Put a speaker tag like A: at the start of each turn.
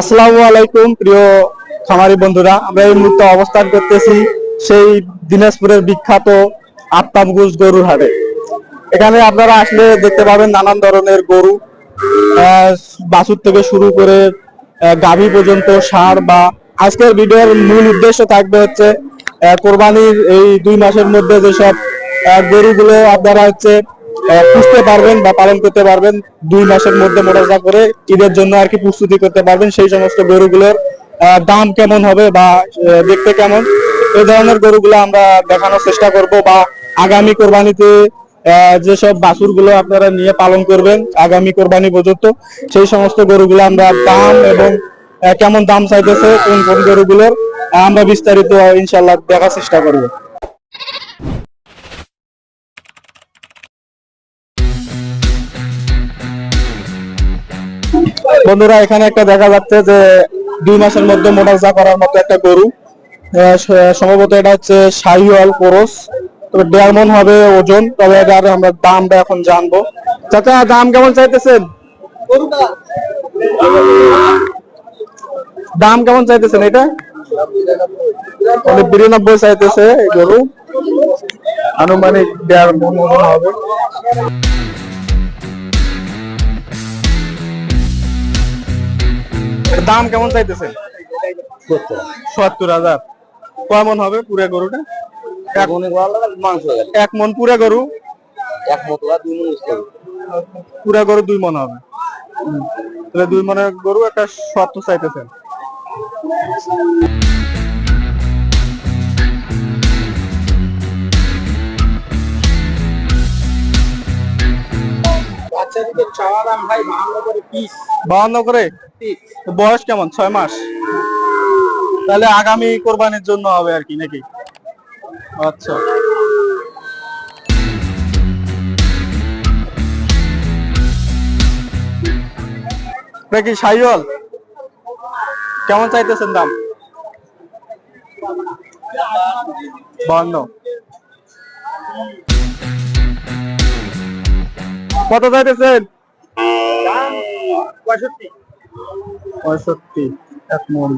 A: আসসালামু আলাইকুম, প্রিয় খামারি বন্ধুরা। আমরা এই মুহূর্তে অবস্থান করতেছি সেই দিনাজপুরের বিখ্যাত আত্মামগুজ গরুর হাটে। এখানে আপনারা আসলে দেখতে পাবেন নানান ধরনের গরু। বাছুর থেকে শুরু করে গাভী পর্যন্ত সার বা আজকের ভিডিওর মূল উদ্দেশ্য থাকবে হচ্ছে কোরবানির এই দুই মাসের মধ্যে যেসব গরুগুলো আপনারা হচ্ছে পুষতে পারবেন বা পালন করতে পারবেন। দুই মাসের মধ্যে মোটামুটি করে ঈদের জন্য আর কি প্রস্তুতি করতে পারবেন। সেই সমস্ত গরুগুলোর দাম কেমন হবে বা দেখতে কেমন? এই ধরনের গরুগুলো আমরা দেখানোর চেষ্টা করব বা আগামী কোরবানিতে যেসব বাছুরগুলো আপনারা নিয়ে পালন করবেন আগামী কোরবানি পর্যন্ত, সেই সমস্ত গরুগুলো আমরা দাম এবং কেমন দাম চাইতেছে, কোন কোন গরুগুলোর, আমরা বিস্তারিত ইনশাল্লাহ দেখার চেষ্টা করব। বন্ধুরা, এখানে একটা দেখা যাচ্ছে যে দুই মাসের মধ্যে মোটাজা করার মতো একটা গরু। সম্ভবত এটা হচ্ছে শাহিওয়াল কোরস তবে দেড় মন হবে ওজন, তবে এটার আমরা দামটা এখন জানব। চাচা, দাম কেমন চাইতেছেন? দাম কেমন চাইতেছেন এটা? মানে বিরানব্বই চাইতেছে গরু। আনুমানিক মন ওজন হবে। দাম কেমন চাইতেছেন? সত্তর হাজার। কয় মন হবে পুরা গরুটা? এক মন পুরা গরু?
B: এক মন
A: পুরা গরু দুই মন হবে। তাহলে দুই মনের গরু একটা সত্তর চাইতেছেন।
B: বাচ্চাদিকে চাওয়া দাম ভাই বাংলা করে পিস
A: বাউন্ন করে? বয়স কেমন? ছয় মাস? তাহলে আগামী কোরবানির জন্য হবে আর কি, নাকি? আচ্ছা। কি সাইওয়াল? কেমন চাইতেছেন দাম? বাউন্ন কত চাইতেছেন?
B: পঁয়ষট্টি।
A: পঁয়ষট্টি এক মন।